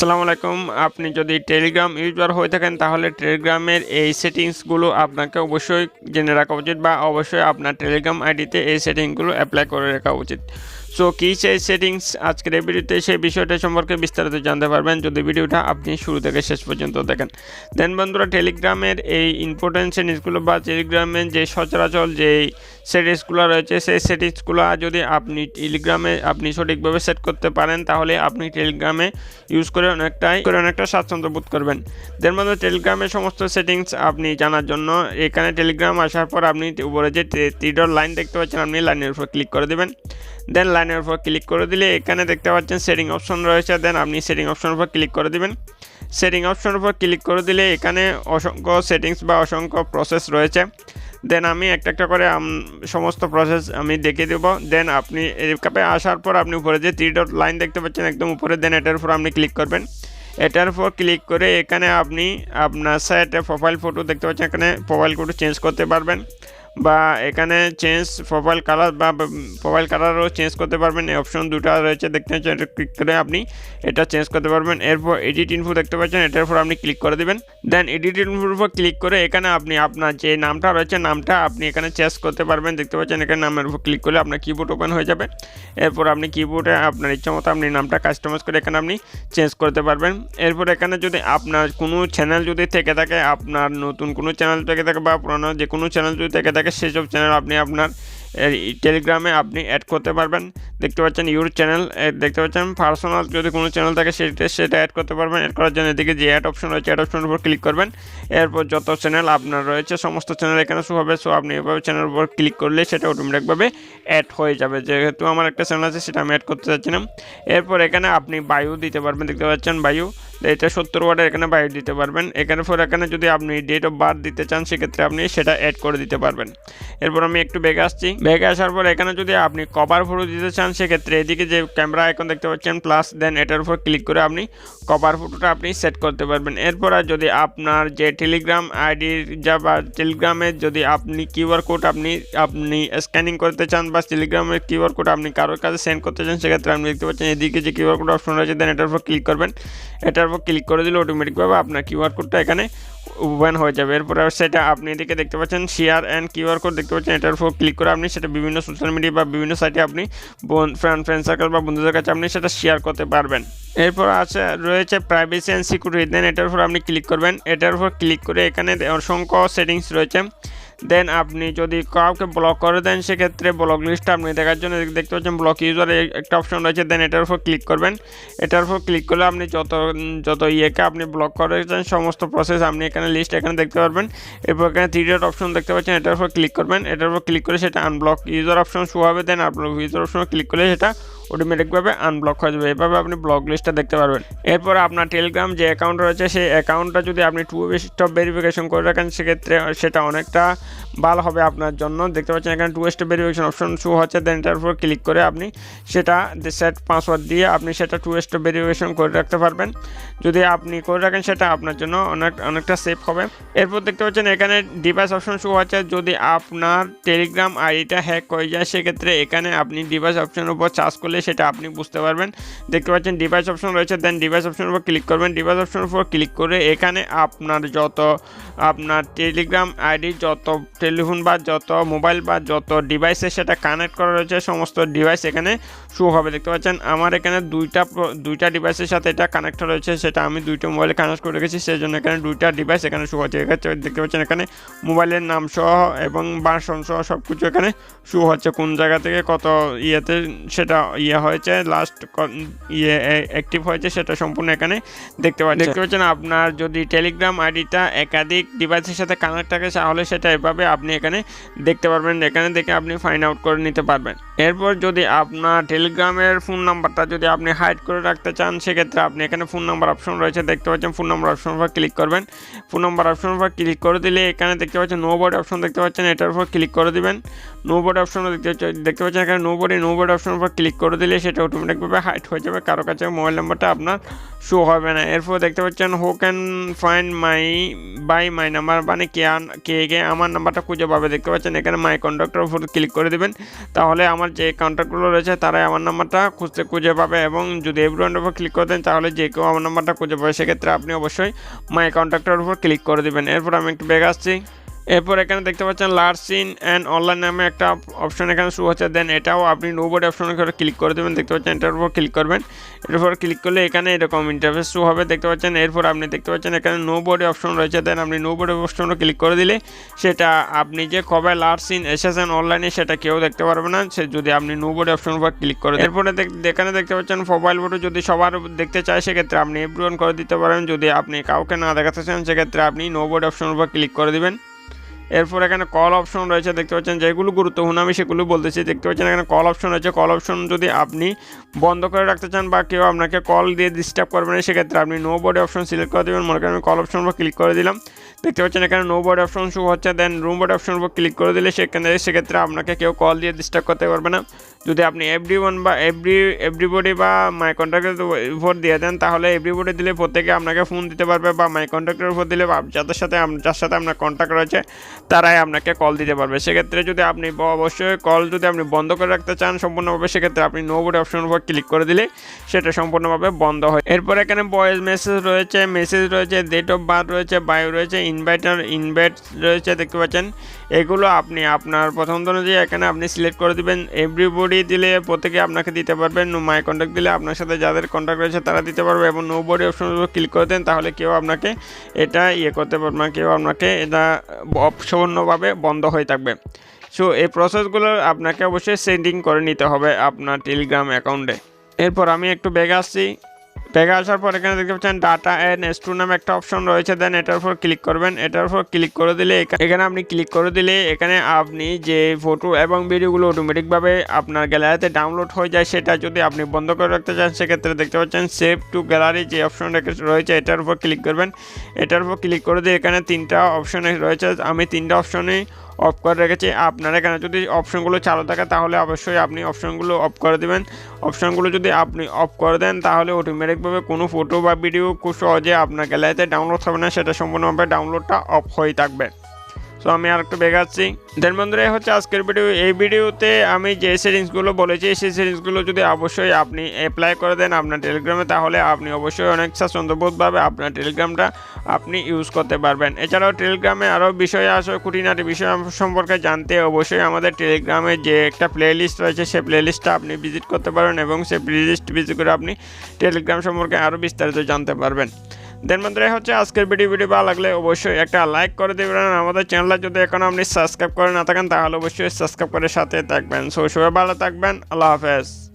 আসসালামু আলাইকুম। আপনি যদি টেলিগ্রাম ইউজার হয়ে থাকেন, তাহলে টেলিগ্রামের এই সেটিংসগুলো আপনাকে অবশ্যই জেনে রাখা উচিত বা অবশ্যই আপনার টেলিগ্রাম আইডিতে এই সেটিংগুলো অ্যাপ্লাই করে রাখা উচিত। সো কী সেই সেটিংস আজকের এই ভিডিওতে সেই বিষয়টা সম্পর্কে বিস্তারিত জানতে পারবেন যদি ভিডিওটা আপনি শুরু থেকে শেষ পর্যন্ত দেখেন। দেন বন্ধুরা টেলিগ্রামের এই ইম্পর্টেন্ট সেটিংসগুলো বা টেলিগ্রামের যে সচরাচর যে সেটিংসগুলো রয়েছে, সেই সেটিংসগুলো যদি আপনি টেলিগ্রামে আপনি সঠিকভাবে সেট করতে পারেন, তাহলে আপনি টেলিগ্রামে ইউজ করে অনেকটাই, করে অনেকটা স্বাচ্ছন্দ্য বোধ করবেন। দেন মধ্যে টেলিগ্রামের সমস্ত সেটিংস আপনি জানার জন্য এখানে টেলিগ্রাম আসার পর আপনি উপরে যে ত্রিডর লাইন দেখতে পাচ্ছেন, আপনি লাইনের উপর ক্লিক করে দেবেন। দেন লাইনের উপর ক্লিক করে দিলে এখানে দেখতে পাচ্ছেন সেটিং অপশন রয়েছে। দেন আপনি সেটিং অপশনের উপর ক্লিক করে দিবেন। সেটিং অপশনের উপর ক্লিক করে দিলে এখানে অসংখ্য সেটিংস বা অসংখ্য প্রসেস রয়েছে। দেন আমি একটা একটা করে সমস্ত প্রসেস আমি দেখিয়ে দেবো। দেন আপনি এখানে আসার পর আপনি উপরে যে থ্রি ডট লাইন দেখতে পাচ্ছেন একদম উপরে দেন এটার উপর আপনি ক্লিক করবেন। এটার উপর ক্লিক করে এখানে আপনি আপনার সাইটে প্রোফাইল ফটো দেখতে পাচ্ছেন। এখানে প্রোফাইল ফটো চেঞ্জ করতে পারবেন। বা এখানে চেঞ্জ প্রোফাইল কালার বা প্রোফাইল কালারও চেঞ্জ করতে পারবেন। এই অপশন দুটো রয়েছে, দেখতে পাচ্ছেন, এটা ক্লিক করে আপনি এটা চেঞ্জ করতে পারবেন। এরপর এডিট ইনফো দেখতে পাচ্ছেন, এটার উপর আপনি ক্লিক করে দেবেন। দেন এডিট ইনফোর উপর ক্লিক করে এখানে আপনি আপনার যে নামটা রয়েছে, নামটা আপনি এখানে চেঞ্জ করতে পারবেন। দেখতে পাচ্ছেন, এখানে নামের উপর ক্লিক করলে আপনার কিবোর্ড ওপেন হয়ে যাবে। এরপর আপনি কিবোর্ডে আপনার ইচ্ছা মতো আপনি নামটা কাস্টমাইজ করে এখানে আপনি চেঞ্জ করতে পারবেন। এরপর এখানে যদি আপনার কোনো চ্যানেল যদি থেকে থাকে, আপনার নতুন কোনো চ্যানেল থেকে থাকে বা পুরোনো যে কোনো চ্যানেল যদি থেকে থাকে সেসব চ্যানেল আপনি আপনার এই টেলিগ্রামে আপনি অ্যাড করতে পারবেন। দেখতে পাচ্ছেন ইউর চ্যানেল দেখতে পাচ্ছেন পার্সোনাল যদি কোনো চ্যানেল থাকে সেটা সেটা অ্যাড করতে পারবেন। অ্যাড করার জন্য এদিকে যে অ্যাড অপশন রয়েছে অ্যাড অপশনের উপর ক্লিক করবেন। এরপর যত চ্যানেল আপনার রয়েছে, সমস্ত চ্যানেল এখানে শো হবে। সো আপনি এভাবে চ্যানেল উপর ক্লিক করলে সেটা অটোমেটিকভাবে অ্যাড হয়ে যাবে। যেহেতু আমার একটা চ্যানেল আছে, সেটা আমি অ্যাড করতে চাচ্ছিলাম এরপর এখানে আপনি বায়ু দিতে পারবেন। দেখতে পাচ্ছেন বায়ু এটা সত্তর ওয়ার্ডের এখানে বায়ু দিতে পারবেন। এখানে পর এখানে যদি আপনি ডেট অফ বার্থ দিতে চান, সেক্ষেত্রে আপনি সেটা অ্যাড করে দিতে পারবেন। এরপর আমি একটু বেগে আসছি। বেগে আসার পর এখানে যদি আপনি কভার ফটো দিতে চান, সেক্ষেত্রে এদিকে যে ক্যামেরা এখন দেখতে পাচ্ছেন প্লাস দেন এটার উপর ক্লিক করে আপনি কভার ফটোটা আপনি সেট করতে পারবেন। এরপর আর যদি আপনার যে টেলিগ্রাম আইডির যা বা টেলিগ্রামের যদি আপনি কিউআর কোড আপনি আপনি স্ক্যানিং করতে চান বা টেলিগ্রামের কিউআর কোড আপনি কারোর কাছে সেন্ড করতে চান, সেক্ষেত্রে আপনি দেখতে পাচ্ছেন এদিকে যে কিউআর কোড অপশন রয়েছে দেন এটার উপর ক্লিক করবেন। এটার উপর ক্লিক করে দিলে অটোমেটিকভাবে আপনার কিউআর কোডটা এখানে ওপেন হয়ে যাবে। এরপর সেটা আপনি এদিকে দেখতে পাচ্ছেন শেয়ার অ্যান্ড কিউআর কোড দেখতে পাচ্ছেন, এটার উপর ক্লিক করে আপনি সেটা বিভিন্ন সোশ্যাল মিডিয়া বা বিভিন্ন সাইটে আপনি ফ্রেন্ড ফ্রেন্ড সার্কেল বা বন্ধুদের কাছে আপনি সেটা শেয়ার করতে পারবেন। এরপর আছে, রয়েছে প্রাইভেসি অ্যান্ড সিকিউরিটি দেন এটার উপর আপনি ক্লিক করবেন। এটার উপর ক্লিক করে এখানে অসংখ্য সেটিংস রয়েছে। দেন আপনি যদি কাউকে ব্লক করে দেন, সেক্ষেত্রে ব্লক লিস্টটা আপনি দেখার জন্য দেখতে পাচ্ছেন ব্লক ইউজার একটা অপশন রয়েছে দেন এটার উপর ক্লিক করবেন। এটার উপর ক্লিক করলে আপনি যত যত ইয়েকে আপনি ব্লক করেছেন সমস্ত প্রসেস আপনি এখানে লিস্ট এখানে দেখতে পারবেন। এরপর এখানে থ্রি ডট অপশন দেখতে পাচ্ছেন, এটার উপর ক্লিক করবেন। এটার উপর ক্লিক করে সেটা আনব্লক ইউজার অপশন শো হবে দেন আনব্লক ইউজার অপশনে ক্লিক করলে সেটা অটোমেটিকভাবে আনব্লক হয়ে যাবে। এভাবে আপনি ব্লক লিস্টটা দেখতে পারবেন। এরপর আপনার টেলিগ্রাম যে অ্যাকাউন্ট রয়েছে, সেই অ্যাকাউন্টটা যদি আপনি টু স্টপ ভেরিফিকেশন করে রাখেন, সেক্ষেত্রে সেটা অনেকটা ভালো হবে আপনার জন্য। দেখতে পাচ্ছেন এখানে two step verification option show হচ্ছে দেন এটার উপর ক্লিক করে আপনি সেটা সেট পাসওয়ার্ড দিয়ে আপনি সেটা টু স্টেপ ভেরিফিকেশন করে রাখতে পারবেন। যদি আপনি করে রাখেন, সেটা আপনার জন্য অনেক, অনেকটা সেফ হবে। এরপর দেখতে পাচ্ছেন এখানে ডিভাইস অপশন শো হচ্ছে, যদি আপনার টেলিগ্রাম আইডিটা হ্যাক হয়ে যায়, সেক্ষেত্রে এখানে আপনি ডিভাইস অপশনের উপর চার্জ করলে সেটা আপনি বুঝতে পারবেন। দেখতে পাচ্ছেন ডিভাইস অপশন রয়েছে দেন ডিভাইস অপশনের উপর ক্লিক করবেন। ডিভাইস অপশনের উপর ক্লিক করে এখানে আপনার যত, আপনার টেলিগ্রাম আইডি যত টেলিফোন বা যত মোবাইল বা যত ডিভাইসে সেটা কানেক্ট করা রয়েছে, সমস্ত ডিভাইস এখানে শো হবে, দেখতে পাচ্ছেন? আমার এখানে দুইটা দুইটা ডিভাইসের সাথে এটা কানেক্ট রয়েছে, সেটা আমি দুইটা মোবাইলে কানেক্ট করে রেখেছি সেই জন্য এখানে দুইটা ডিভাইস এখানে শো হচ্ছে। দেখতে পাচ্ছেন এখানে মোবাইলের নাম সহ এবং বাসন সহ সব কিছু এখানে শো হচ্ছে। কোন জায়গা থেকে কত ইয়েতে সেটা ইয়ে হয়েছে লাস্ট ইয়ে অ্যাক্টিভ হয়েছে, সেটা সম্পূর্ণ এখানে দেখতে পাচ্ছেন। দেখতে পাচ্ছেন, আপনার যদি টেলিগ্রাম আইডিটা একাধিক ডিভাইসের সাথে কানেক্ট থাকে, তাহলে সেটা এভাবে আপনি এখানে দেখতে পারবেন। এখানে দেখে আপনি ফাইন্ড আউট করে নিতে পারবেন। এরপর যদি আপনার টেলিগ্রামের ফোন নাম্বারটা যদি আপনি হাইড করে রাখতে চান, সেক্ষেত্রে আপনি এখানে ফোন নাম্বার অপশন রয়েছে। দেখতে পাচ্ছেন ফোন নাম্বার অপশন উপর ক্লিক করবেন। ফোন নাম্বার অপশন উপর ক্লিক করে দিলে এখানে দেখতে পাচ্ছেন নো বোর্ড অপশন দেখতে পাচ্ছেন, এটার উপর ক্লিক করে দিবেন। নো বোর্ড অপশন দেখতে পাচ্ছেন- দেখতে পাচ্ছেন এখানে নো বোর্ডে নো বোর্ড অপশন উপর ক্লিক করে দিলে সেটা অটোমেটিকভাবে হাইড হয়ে যাবে। কারও কাছে মোবাইল নাম্বারটা আপনার শো হবে না। এরপর দেখতে পাচ্ছেন who can find my by my number মানে কে কে কে আমার নাম্বারটা খুঁজে পাবে। দেখতে পাচ্ছেন এখানে মাই কন্ডাক্টর উপর ক্লিক করে দেবেন। তাহলে আমার যে কন্ট্যাক্টগুলো রয়েছে তারাই আমার নাম্বারটা খুঁজতে খুঁজে পাবে এবং যদি এভরিওয়ানের উপর ক্লিক করে দেন তাহলে যে কেউ আমার নাম্বারটা খুঁজে পাবে, সেক্ষেত্রে আপনি অবশ্যই মাই কন্ট্যাক্টের উপর ক্লিক করে দেবেন। এরপর আমি একটু বেগ আসছি। এরপর এখানে দেখতে পাচ্ছেন লার্সিন অ্যান্ড অনলাইন নামে একটা অপশন এখানে শো হচ্ছে দেন এটাও আপনি নো বোর্ড অপশনে করে ক্লিক করে দেবেন। দেখতে পাচ্ছেন এটার উপর ক্লিক করবেন। এরপর ক্লিক করলে এখানে এরকম ইন্টারফেস শো হবে। দেখতে পাচ্ছেন এরপর আপনি দেখতে পাচ্ছেন এখানে নো অপশন রয়েছে। দেন আপনি নো বোর্ডে অপশনে ক্লিক করে দিলে সেটা আপনি যে কবে লার্সিন এসেছেন অনলাইনে সেটা কেউ দেখতে পারবে না। সে যদি আপনি নো অপশন উপর ক্লিক করে। এরপরে এখানে দেখতে পাচ্ছেন মোবাইল বোর্ডে যদি সবার দেখতে চায়, সেক্ষেত্রে আপনি এভরিওয়ান করে দিতে পারেন। যদি আপনি কাউকে না দেখাতে চান, সেক্ষেত্রে আপনি নো অপশন উপর ক্লিক করে দিবেন। এরপর এখানে কল অপশন রয়েছে, দেখতে পাচ্ছেন যেগুলো গুরুত্বপূর্ণ, আমি সেগুলো বলতেছি। দেখতে পাচ্ছেন এখানে কল অপশন রয়েছে কল অপশন যদি আপনি বন্ধ করে রাখতে চান বা কেউ আপনাকে কল দিয়ে ডিস্টার্ব করবে না, সেক্ষেত্রে আপনি নো বডি অপশন সিলেক্ট করে দেবেন। মনে করেন আমি কল অপশন বা ক্লিক করে দিলাম। দেখতে পাচ্ছেন, এখানে নো বোর্ড অপশন শো হচ্ছে দেন রুম বোর্ড অপশন উপর ক্লিক করে দিলে সেখানে সেক্ষেত্রে আপনাকে কেউ কল দিয়ে ডিস্টার্ব করতে পারবে না। যদি আপনি এভরি ওয়ান বা এভরি এভরিবডি বা মাই কন্ট্যাক্টের উপর দিয়ে দেন, তাহলে এভরিবডি দিলে প্রত্যেকে আপনাকে ফোন দিতে পারবে বা মাই কন্ট্যাক্টের উপর দিলে যাদের সাথে যার সাথে আপনার কন্ট্যাক্ট রয়েছে, তারাই আপনাকে কল দিতে পারবে। সেক্ষেত্রে যদি আপনি অবশ্যই কল যদি আপনি বন্ধ করে রাখতে চান সম্পূর্ণভাবে, সেক্ষেত্রে আপনি নো বোর্ড অপশন উপর ক্লিক করে দিলে সেটা সম্পূর্ণভাবে বন্ধ হয় এরপর এখানে ভয়েস মেসেজ রয়েছে মেসেজ রয়েছে ডেট অফ বার্থ রয়েছে বায়ো রয়েছে ইনভাইটার ইনভাইট রয়েছে, দেখতে পাচ্ছেন। এগুলো আপনি আপনার পছন্দ অনুযায়ী এখানে আপনি সিলেক্ট করে দিবেন। এভরিবডি দিলে প্রত্যেকে আপনাকে দিতে পারবেন মাই কন্ট্যাক্ট দিলে আপনার সাথে যাদের কন্ট্যাক্ট রয়েছে তারা দিতে পারবে এবং নো বডি অপশন ক্লিক করে দেন, তাহলে কেউ আপনাকে এটা ইয়ে করতে পারবে না, কেউ আপনাকে এটা অপশূন্যভাবে বন্ধ হয়ে থাকবে। সো এই প্রসেসগুলো আপনাকে অবশ্যই সেটিং করে নিতে হবে আপনার টেলিগ্রাম অ্যাকাউন্টে এরপর আমি একটু বেগে আসছি। ব্যাগে আসার পর এখানে দেখতে পাচ্ছেন ডাটা অ্যান্ড এস্টু নামে একটা অপশন রয়েছে। দেন এটার উপর ক্লিক করবেন। এটার উপর ক্লিক করে দিলে এখা- এখানে আপনি ক্লিক করে দিলে এখানে আপনি যে ফটো এবং ভিডিওগুলো অটোমেটিকভাবে আপনার গ্যালারিতে ডাউনলোড হয়ে যায়, সেটা যদি আপনি বন্ধ করে রাখতে চান, সেক্ষেত্রে দেখতে পাচ্ছেন সেভ টু গ্যালারি যে অপশন রয়েছে, এটার উপর ক্লিক করবেন। এটার উপর ক্লিক করে দিয়ে এখানে তিনটা অপশন রয়েছে। আমি তিনটা অপশনই অফ করে রেখেছি। আপনার এখানে যদি অপশনগুলো চালু থাকে, তাহলে অবশ্যই আপনি অপশনগুলো অফ করে দেবেন। অপশনগুলো যদি আপনি অফ করে দেন, তাহলে অটোমেটিকভাবে কোনো ফটো বা ভিডিও খুব সহজে আপনার গ্যালারিতে ডাউনলোড হবে না। সেটা সম্পূর্ণভাবে ডাউনলোডটা অফ হয়ে থাকবে। সো আমি আর একটু বেগাচ্ছি। দেন বন্ধুরা হচ্ছে আজকের ভিডিও এই ভিডিওতে আমি যে সেটিংসগুলো বলেছি, সেই সেটিংসগুলো যদি অবশ্যই আপনি অ্যাপ্লাই করে দেন আপনার টেলিগ্রামে তাহলে আপনি অবশ্যই অনেক স্বাচ্ছন্দ্যবোধভাবে আপনার টেলিগ্রামটা আপনি ইউজ করতে পারবেন। এছাড়াও টেলিগ্রামে আরও বিষয় আসে খুঁটিনাটি বিষয় সম্পর্কে জানতে অবশ্যই আমাদের টেলিগ্রামে যে একটা প্লেলিস্ট রয়েছে সেই প্লেলিস্টটা আপনি ভিজিট করতে পারেন এবং সেই প্লেলিস্ট ভিজিট করে আপনি টেলিগ্রাম সম্পর্কে আরও বিস্তারিত জানতে পারবেন। দেন বন্ধুরা হচ্ছে আজকের ভিডিও। ভিডিও ভালো লাগলে অবশ্যই একটা লাইক করে দেবেন আমাদের চ্যানেলটা যদি এখন আপনি সাবস্ক্রাইব করে না থাকেন, তাহলে অবশ্যই সাবস্ক্রাইব করে সাথে থাকবেন। সো, সবাই ভালো থাকবেন। আল্লাহ হাফেজ।